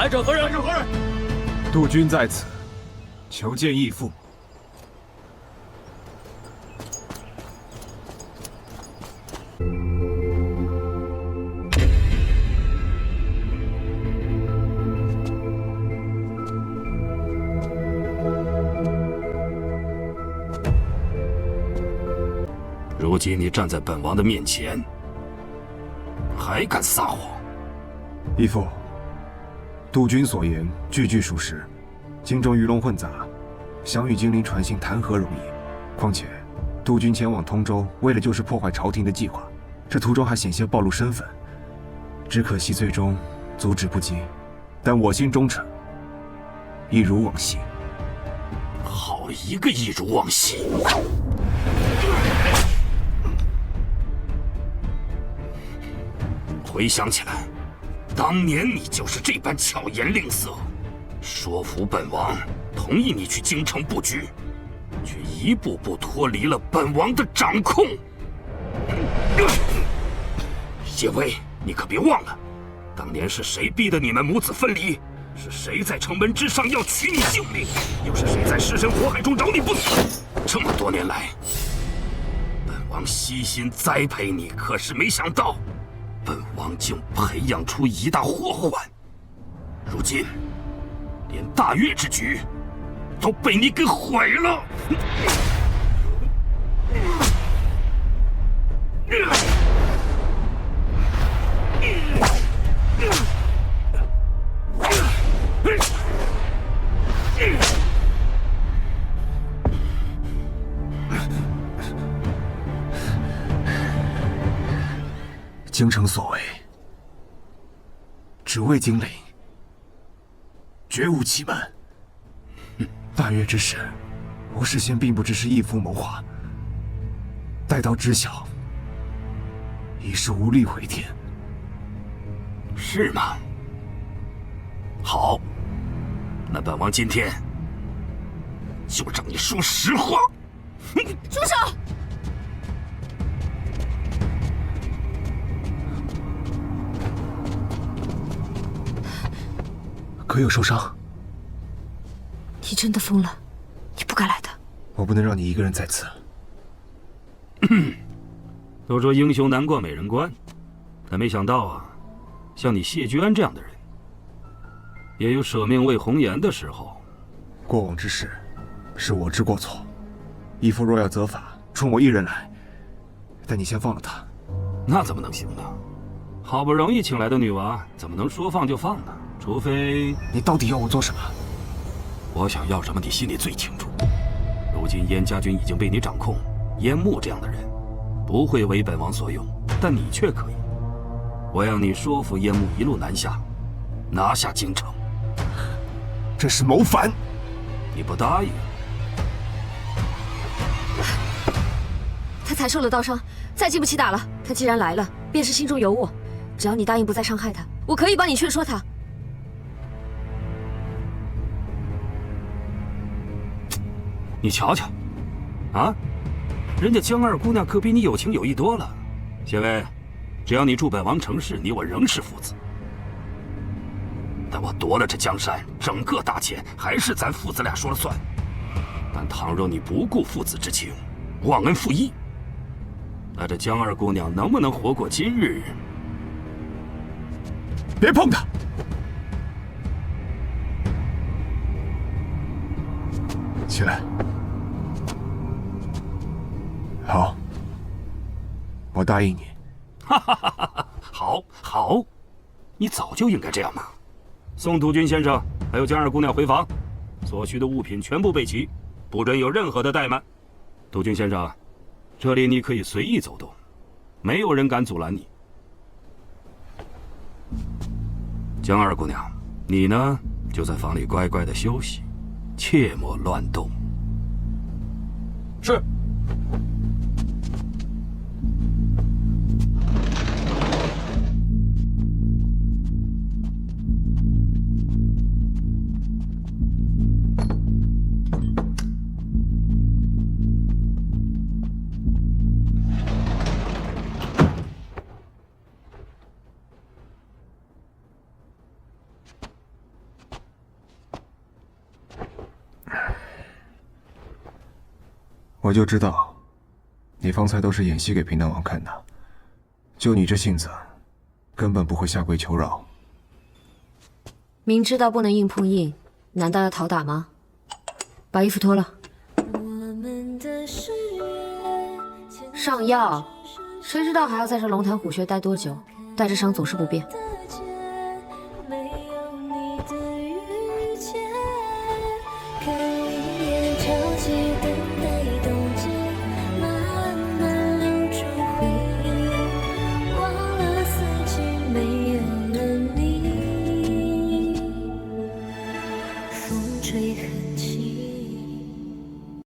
来者何人？来者何人？杜君在此，求见义父。如今你站在本王的面前，还敢撒谎？义父，杜君所言句句属实，京中鱼龙混杂，想与金陵传信谈何容易？况且，杜君前往通州，为了就是破坏朝廷的计划，这途中还险些暴露身份，只可惜最终阻止不及。但我心忠诚，一如往昔。好一个一如往昔！回想起来，当年你就是这般巧言令色，说服本王同意你去京城布局，却一步步脱离了本王的掌控。叶薇，你可别忘了，当年是谁逼得你们母子分离？是谁在城门之上要取你性命？又是谁在尸身火海中饶你不死？这么多年来，本王悉心栽培你，可是没想到。本王竟培养出一大祸患，如今连大越之局都被你给毁了。京城所为，只为金陵，绝无其门。大约之事，我事先并不知是义父谋划，待到知晓，已是无力回天。是吗？好，那本王今天就让你说实话。住手！可有受伤？你真的疯了！你不该来的。我不能让你一个人在此。都说英雄难过美人关，但没想到啊，像你谢居安这样的人，也有舍命为红颜的时候。过往之事，是我之过错。义父若要责罚，冲我一人来。但你先放了他。那怎么能行呢？好不容易请来的女娃，怎么能说放就放呢？除非你到底要我做什么？我想要什么，你心里最清楚。如今燕家军已经被你掌控，燕牧这样的人不会为本王所用，但你却可以。我要你说服燕牧一路南下，拿下京城。这是谋反！你不答应？他才受了刀伤，再经不起打了。他既然来了，便是心中有我。只要你答应不再伤害他，我可以帮你劝说他。你瞧瞧，啊，人家江二姑娘可比你有情有义多了。谢薇，只要你助本王成事，你我仍是父子。但我夺了这江山，整个大钱还是咱父子俩说了算。但倘若你不顾父子之情，忘恩负义，那这江二姑娘能不能活过今日？别碰她！起来。好，我答应你。哈哈哈哈哈！好，好，你早就应该这样嘛。送杜军先生还有江二姑娘回房，所需的物品全部备齐，不准有任何的怠慢。杜军先生，这里你可以随意走动，没有人敢阻拦你。江二姑娘，你呢就在房里乖乖的休息，切莫乱动。是。我就知道，你方才都是演戏给平南王看的。就你这性子，根本不会下跪求饶。明知道不能硬碰硬，难道要讨打吗？把衣服脱了。上药，谁知道还要在这龙潭虎穴待多久？带着伤总是不便。